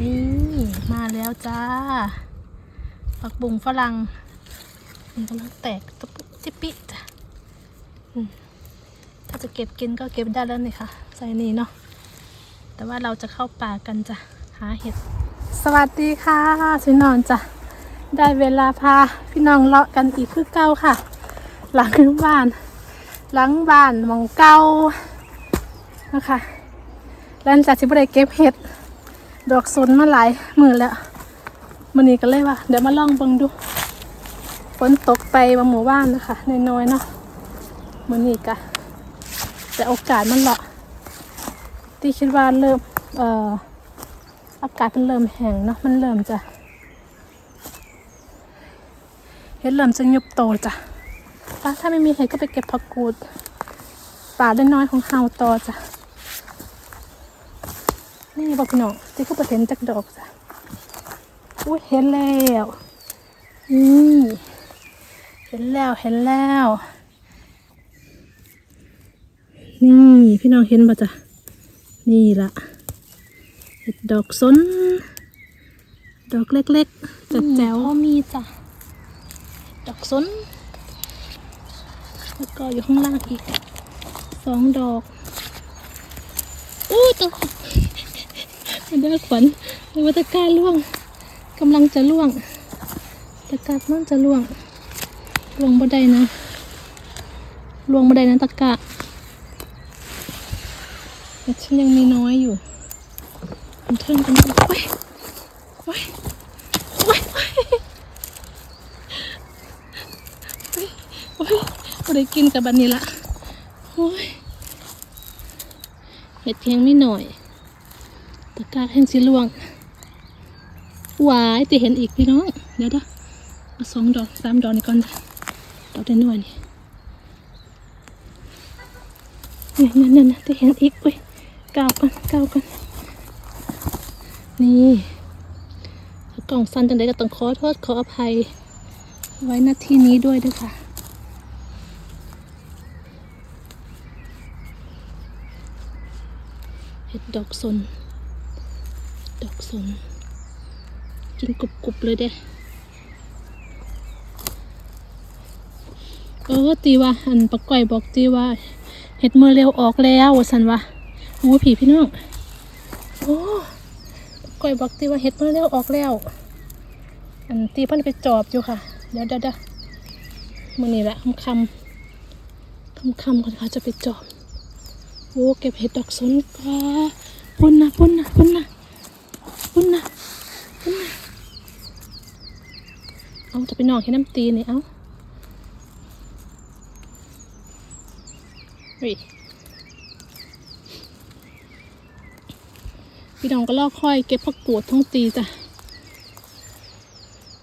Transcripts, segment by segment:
นี่มาแล้วจ้าผักบุ้งฝรั่งมันกำลังแตกตะปุติปิจ้ะถ้าจะเก็บกินก็เก็บได้แล้วนี่ค่ะใส่นี่เนาะแต่ว่าเราจะเข้าป่ากันจ้ะหาเห็ด สวัสดีค่ะพี่น้องจ้ะได้เวลาพาพี่น้องเลาะกันอีกคือเก้าค่ะ หลังบ้านหลังบ้านมองเก้านะคะหลังจากที่ไม่ได้เก็บเห็ด ดอกสนมาหลายมือแล้วมันนี้ก็เลยว่า เดี๋ยวมาลองเบิ่งดูฝนตกไปบางหมู่บ้านนะคะน้อยๆเนาะมันนี้ก็แต่โอกาสมันเหละที่คิดว่าเริ่มเอ่ออากาศมันเริ่มแห้งเนาะมันเริ่มจะเห็ดเริ่มจะยุบโตจ้ะป้าถ้าไม่มีเห็ดก็ไปเก็บผักกูดป่าเล็กน้อยของเฮาต่อจ้ะ นี่บอกพี่น้องที่เขาไปเห็นจากดอกจ้ะอุ้ยเห็นแล้วนี่เห็นแล้วเห็นแล้ว นี่พี่น้องเห็นป่ะจ้ะนี่ละเห็ดดอกสนดอกเล็กๆจัดแจ๋วมีจ้ะดอกสนแล้วก็อยู่ข้างล่างอีกสองดอกอู้ตะ เด้อขวัญในวัตกาล่วงกำลังจะล่วงตะกร้ามันจะล่วงล่วงบ่ได้นะล่วงบ่ได้นะตะกร้าแต่ฉันยังมีน้อยอยู่มันเทิงกันอยู่โอ้ยโอ้ยโอ้ยโอ้ยโอ้ยโอ้ยบ่ได้กินกับบันนี้ละโอ้ยเห็ดเพียงไม่หน่อย ตะกร้าแห่งสีลวงหวายแต่เห็นอีกพี่น้อง เดี๋ยวเด้อเอาสองดอกสามดอกนี่ก่อนจ้ะดอกเด่นหน่วยนี่นี่ยเนี่นี่ยเนี่ยแต่เห็นอีกอุ้ยก้าวก่อนก้าวก่อนนี่กล่องสั้นจังไดก็ต้องขอโทษขออภัย ไว้หน้าที่นี้ด้วยด้วยค่ะเห็ดดอกสน ดอกสนกินกรุบๆเลยเด้เออตีว่าอันปะก่อยบอกตีว่าเห็ดมือเร็วออกแล้วสันว่าโอ้ผีพี่น้องโอ้ปะก่อยบอกตีว่าเห็ดมือเร็วออกแล้ว อันตีพันไปจอบอยู่ค่ะเดี๋ยวเดี๋ยวเดี๋ยวมือนี่แหละคำคำคำคำคนค่ะจะไปจอบโอ้เก็บเห็ดดอกสนค่ะปุ่นนะปุ่นนะปุ่นนะปุ่นนะปุ่นนะเอา จะไปนอนแค่น้ำตีนี่เอาเฮ้ยพี่น้องก็ลอกค่อยเก็บผักกูดท้องตีจ้ะ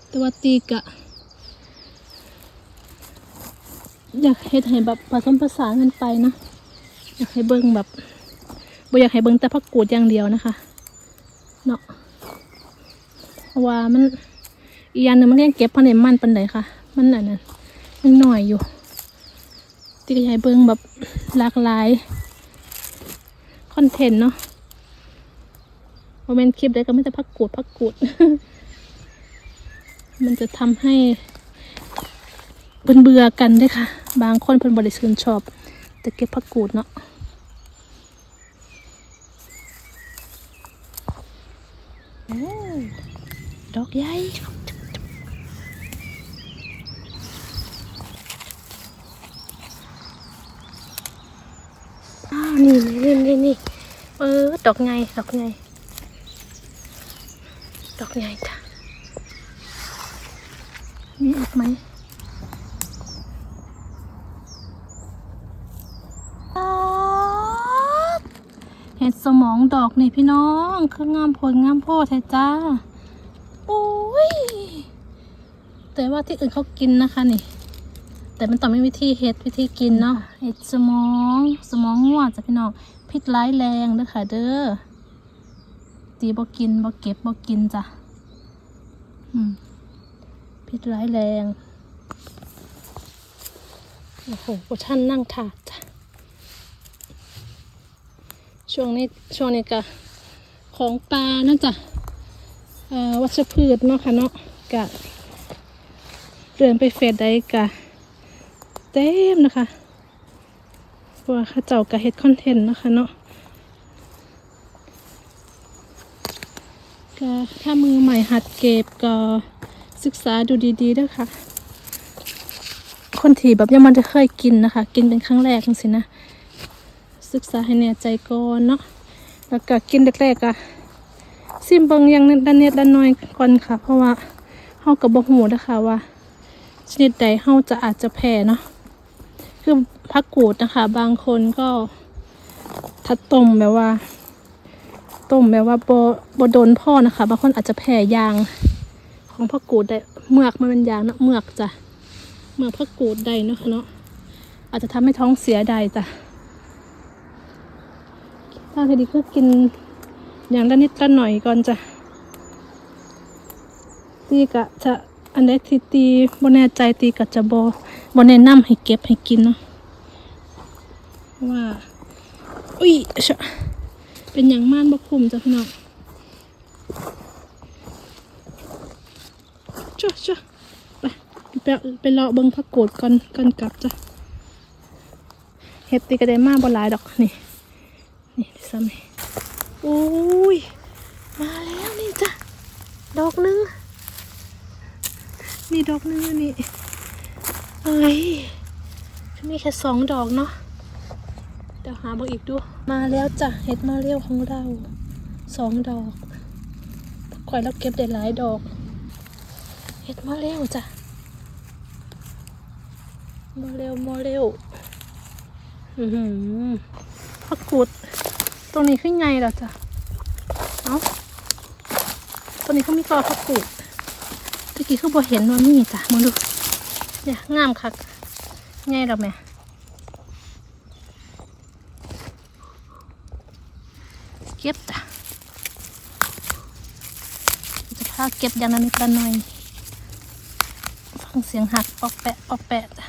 แต่ว่าตีกะ อยากเฮ็ดให้แบบผสมผสานกันไปนะอยากให้เบิ่งแบบบ่อยากให้เบิ่งแต่ผักกูดอย่างเดียวนะคะเนาะเพราะว่ามัน อีกอย่างหนึ่งมันยังเก็บพันในมันปันไดค่ะ มันอันนั้นมันหน่อยอยู่ที่ก็ยากให้เบิ่งแบบหลากหลายคอนเทนต์เนาะโมเมนต์คลิปได้ก็ไม่แต่พักกูดพักกูด มันจะทำให้เบื่อเบื่อกันด้วยค่ะ บางคนเพิ่นบริสุทธิ์ชอบ แต่เก็บผักกูดเนาะโอ้ดอกใหญ่อ้าว นี่นี่นี่นี่เออดอกไงดอกไงดอกไงจ้ะมีอีกไหมเห็ดสมองดอกนี่พี่น้องคืองามผลงามโพดแท้จ้าโอ้ยแต่ว่าที่อื่นเขากินนะคะนี่ แต่มันต้องมีวิธีเห็ดวิธีกินเนาะเห็ดสมองสมองง่วจ้ะพี่น้องพิษร้ายแรงเด้อค่ะเด้อตีบ่กินบ่เก็บบ่กินจ้ะอืมพิษร้ายแรงโอ้โหโปรชั่นนั่งถาดจ้ะช่วงนี้ช่วงนี้ก็ของปลานะจ๊ะเอ่อวัชพืชเนาะค่ะเนาะกะเดินไปเฟสได้กะ เต็มนะคะเพราะว่าข้าเจ้ากะเฮ็ดคอนเทนต์นะคะเนาะก็ถ้ามือใหม่หัดเก็บก็ศึกษาดูดีๆด้วยค่ะ คนที่แบบยังมันจะเคยกินนะคะ กินเป็นครั้งแรกจังสินะ ศึกษาให้แน่ใจก่อนเนาะ แล้วก็กินแรกๆอะซิมเบิงอยังด้านเน็ดด้านน้อยก่อนค่ะ เพราะว่าเฮากับบ่ฮู้นะคะว่า ชนิดใดเฮาจะอาจจะแพ้เนาะ คือผักกูดนะคะ บางคนก็ถ้าต้มแบบว่า ต้มแบบว่าบ่บ่โดนพ่อนะคะ บางคนอาจจะแพ้ยาง ของผักกูดได้เมือกมันเป็นยางเนาะเมือกจ้ะเมือกผักกูดได้เนาะคะเนาะอาจจะทำให้ท้องเสียได้จ้ะทาทีดีคือกินอย่างละนิดละหน่อยก่อนจ้ะตีกะจะอันใดที่ตีบ่แน่ใจตีกะจะโบ บ่แนะนำให้เก็บให้กินเนาะเพราะว่าอุ้ยชะเป็นอย่างม่านบ่คุ้มจ้ะพี่น้องจ้ะจ้ะไปไปไปรอเบิ่งผักโกดก่อนก่อนกลับจ้ะเฮ็ดตีก็ได้มาบ่หลายดอกนี่นี่ดูซ้ำนี่โอ้ยมาแล้วนี่จ้ะดอกหนึงนี่ดอกหนึงอันนี่ เอ้ยมีแค่สองดอกเนาะเดี๋ยวหาบางอีกดู มาแล้วจ้ะเห็ดมาเรียวของเราสองดอกข่อยเราเก็บได้หลายดอก เห็ดมาเร็วจ้ะมาเร็วมาเร็วอือหือผักกูดตรงนี้ขึ้นไงล่ะจ้ะเอ้าตรงนี้เขามีกอผักกูดตะกี้เขาบอเห็นว่ามีจ้ะมาดู เนี่ยงามคักไงเราแม่เก็บจ้ะจะพาเก็บอย่างนั้นนิดละหน่อย ฟังเสียงหักปอกแปะปอกแปะจ้ะ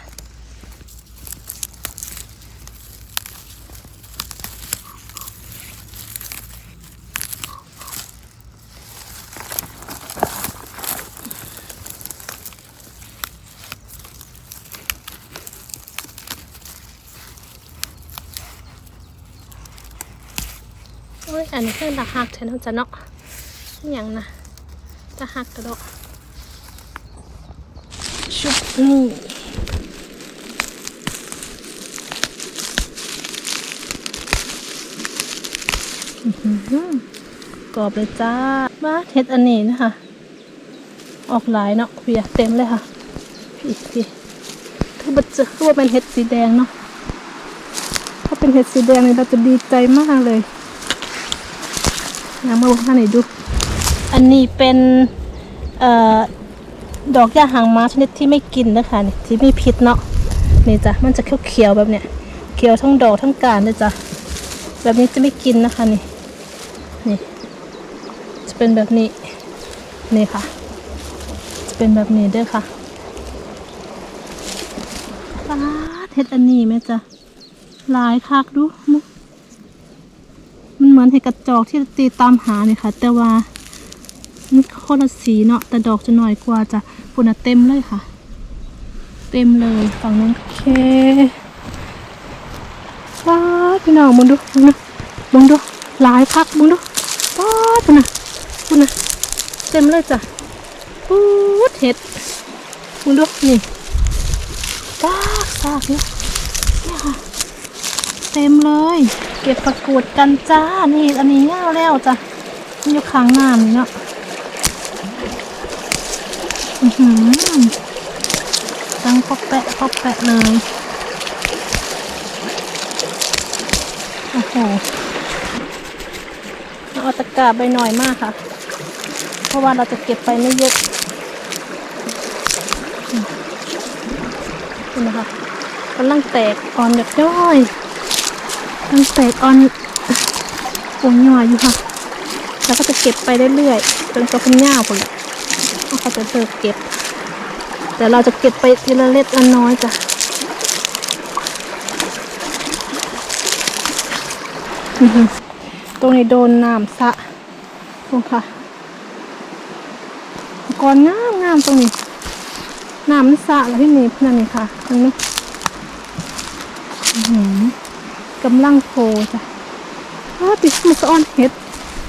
โอันนี้เครื่องตาหักแทนเขาจะเนาะอย่างนะตาหักกระโดดชุบนี่อื้อหือกรอบเลยจ้า มาเฮ็ดอันนี้นะคะ ออกหลายเนาะเพียเต็มเลยค่ะพี่พี่คือบัจเจอคือว่าเป็นเห็ดสีแดงเนาะ ถ้าเป็นเห็ดสีแดงเนี่ยเราจะดีใจมากเลย ยากมาบอกท่านไหนดู อันนี้เป็นเอ่อดอกหญ้าหางม้าชนิดที่ไม่กินนะคะนี่ที่ไม่พิษเนาะนี่จ้ะมันจะเขียวๆแบบเนี้ยเขียวทั้งดอกทั้งการเลยจ้ะแบบนี้จะไม่กินนะคะนี่นี่ จะเป็นแบบนี้นี่ค่ะ จะเป็นแบบนี้ด้วยค่ะป้าดเฮ็ดอันนี้ไหมจ๊ะหลายคักดูมุ มันเหมือนเห็ดกระจอกที่ตีตามหาเนี่ยค่ะ แต่ว่ามันคนละสีเนาะแต่ดอกจะน้อยกว่าจะปุ่นเต็มเลยค่ะ เต็มเลยฝั่งนู้นโอเคว้าพี่น้องมึงดูมึงดูมึงดูหลายคักมึงดูว้าดปุ่นอะปุ่นอะเต็มเลยจ้ะปูดเห็ดมึงดูนี่ซากซากเนี่ยเนี่ยค่ะ เต็มเลย เก็บประกวดกันจ้า นี่อันนี้ง่แล้วจ้ะมันอยู่ข้างหน้านี่เนาะอือหือตั้งปอกแปะปอกแปะเลย โอ้โหเอาตะกร้าไปหน่อยมากค่ะ เพราะว่าเราจะเก็บไปไม่เยอะนี่นะคะกำลังแตกอ่อนหยดย้อย มันแตกออนวงย่อยอยู่ค่ะแล้วก็จะเก็บไปเรื่อยๆจนตัวเป็นหญ้าหมดเลยแล้วก็จะเลิกเก็บ แต่เราจะเก็บไปทีละเล็กละน้อยจ้ะตรงนี้โดนน้ำสะตรงค่ะกอนงามงามตรงนี้น้ำสะแล้วที่นี่นั่นนี่ค่ะตรงนี้ กำลังโผล่จ้ะอ้าวติดมันสะออนเห็ด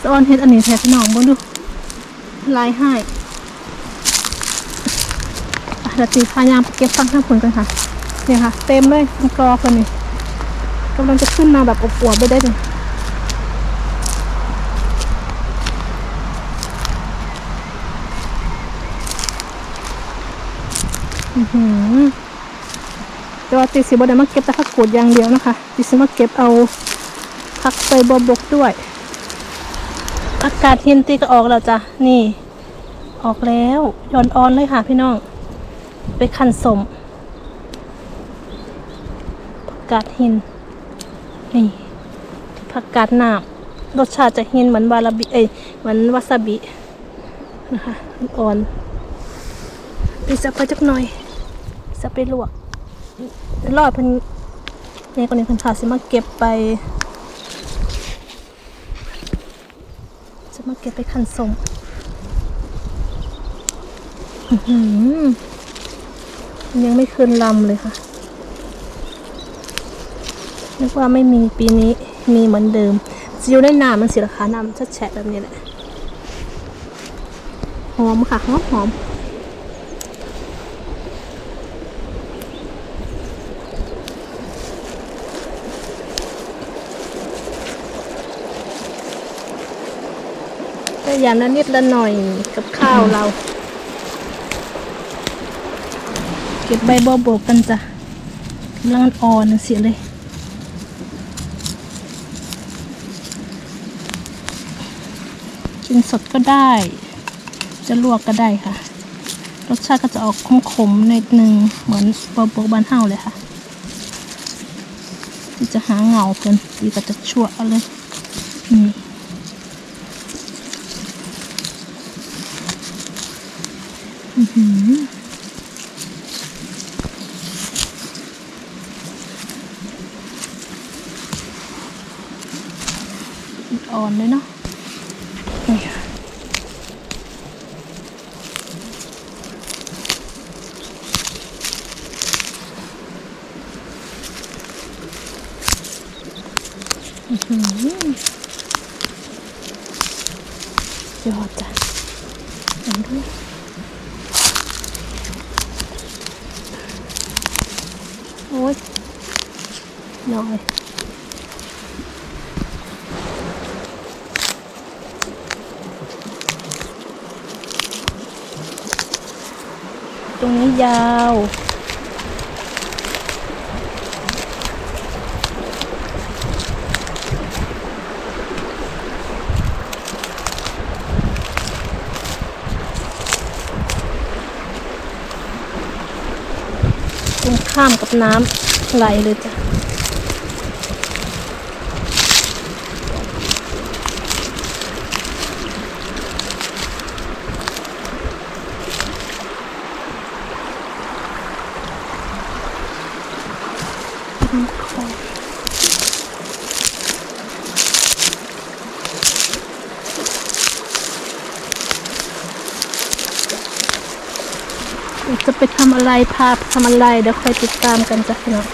สะออนเห็ดอันนี้แท้พี่น้องบ่ดูลายให้เดี๋ยวตีพายามไปเก็บฟังข้างผลกันค่ะ เนี่ยค่ะ เต็มเลยมกรอคนนี้กำลังจะขึ้นมาแบบอบอวบไปได้เลยอือหือ แต่ว่าติสิบดมาเก็บแต่ผักกูดอย่างเดียวนะคะติสิมาเก็บเอาผักใส่บบกด้วย อากาศเย็นตีก็ออกแล้วจ้ะนี่ ออกแล้วย้อนออนเลยค่ะพี่น้อง ไปขันสมผักกาดหิน นี่ผักกาดหน้ำรสชาติจะหินเหมือนวาลาบิเอ้ยเหมือนวาซาบินะคะอ่อนไปสับไปจักหน่อยสับไปลวก รอดเพิ่นนี่คนนี้เพิ่นขาสิมาเก็บไปจะมาเก็บไปคันสมยังไม่คืนลำเลยค่ะนึกว่าไม่มีปีนี้มีเหมือนเดิมซิวได้น้ำมันสีราคานำชัดแฉะแบบนี้แหละหอมค่ะหอมหอม อย่างนั้นนิดละหน่อยกับข้าวเรา เก็บใบบัวบกกันจ้ะกำลังอ่อนเสียเลยกินสดก็ได้ จะลวกก็ได้ค่ะ รสชาติก็จะออกขมๆนิดนึงเหมือนบะบกบานเฮาเลยค่ะที่จะหาเหงาเพิ่นดีก็จะชั่วเอาเลยนี่ อื้อหืออ่อนเลยเนาะ นี่ค่ะอื้อหือยอดจ้ะเห็นด้วยโอ้ย น้อยตรงนี้ยาวตรงข้ามกับน้ำไหลเลยจ้ะ จะไปทำอะไรพาไปทำอะไรเดี๋ยวคอยติดตามกันจ้ะพี่น้อง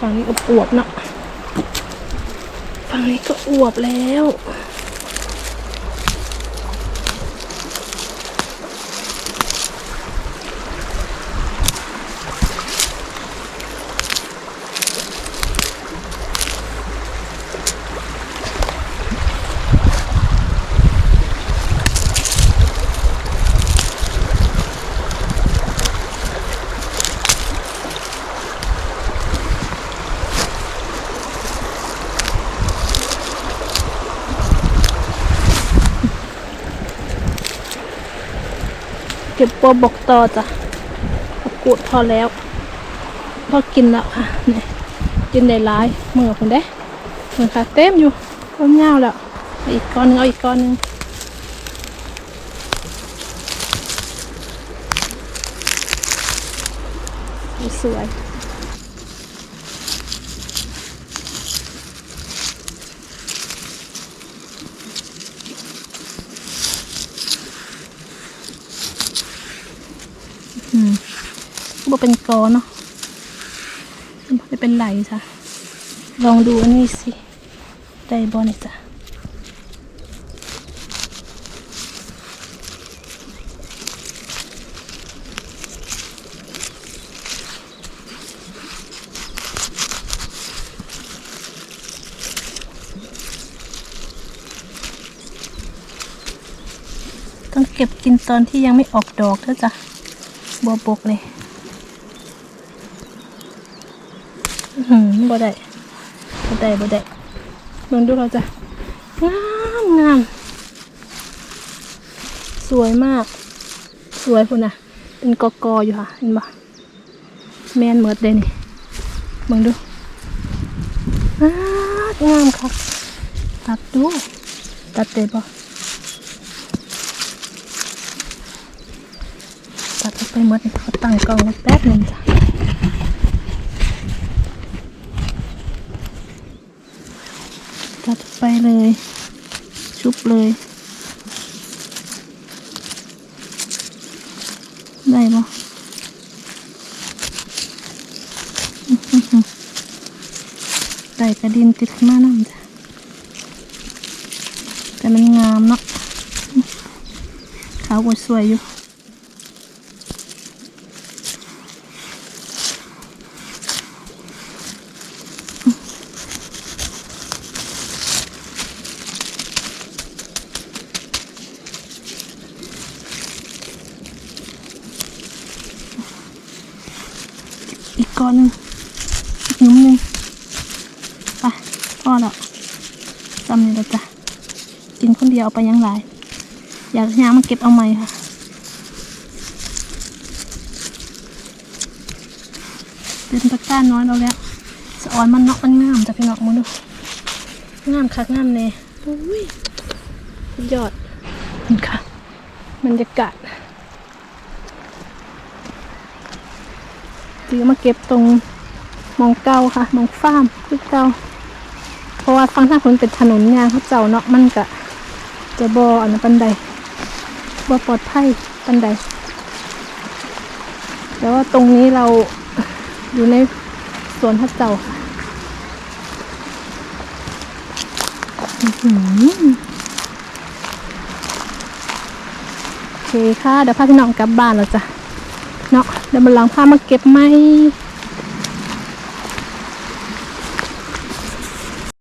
ฝั่งนี้ก็อวบเนาะฝั่งนี้ก็อวบแล้ว เก็บปัวบอกต่อจ้ะผักูดพอแล้ว พอกินแล้วค่ะนี่กินได้หลายเมื่อคุณได้เหมือนค่ะเต็มอยู่ต้นเงาแล้วอีกก้อนนึงเอาอีกก้อนนึงสวย บ่เป็นกอเนาะได้เป็นไหลจ้ะลองดูอันนี้สิได้บอนี่จ้ะต้องเก็บกินตอนที่ยังไม่ออกดอกเถอะจ้ะบวบกเลย อื้อหืม บ่ได้บ่ได้บ่ได้ลองดูเราจ้ะงามงามสวยมาก สวยพุ่นนะเป็นกอกออยู่ค่ะ เห็นบ่แมนเมิดเลยนี่มองดูงามค่ะตัดดูตัดได้บ่ตัดไปหมดเขาตั้งกล้องแป๊บนึงจ้ะตัดออก ไปเลย ชุบเลย ได้ปะอื้อหือหือได้กระดินติดมานั่นจ้ะแต่มันงามเนาะขาวสวยอยู่ อีกก้อนหนึ่งอีกหนุ่มหนึ่งไปพอแล้วจำนี่ล้วจ้ะกินคนเดียวเอาไปยังหลาย อยากย้ามาเก็บเอาใหม่ค่ะเป็นตะกร้าน้อยเราแล้วสะออนมันเนาะมันงามจ้ะพี่น้องมึงดูงามคักงามเน่อุ้ยยอดนี่ค่ะบรรยากาศ ซื้อมาเก็บตรงมองเก่าค่ะมองฟาร์มคือเก่าเพราะว่าฟังท่างคนเป็นถนนยางเขาเจ้าเนาะมันกะจะบออันบันปันใดบอปลอดภัยปันใดแต่ว่าตรงนี้เราอยู่ในสวนพระเจ้าค่ะโอเคค่ะเดี๋ยวพาพี่น้องกลับบ้านแล้วจ้ะ เดี๋ยวมันหลังพามาเก็บไหม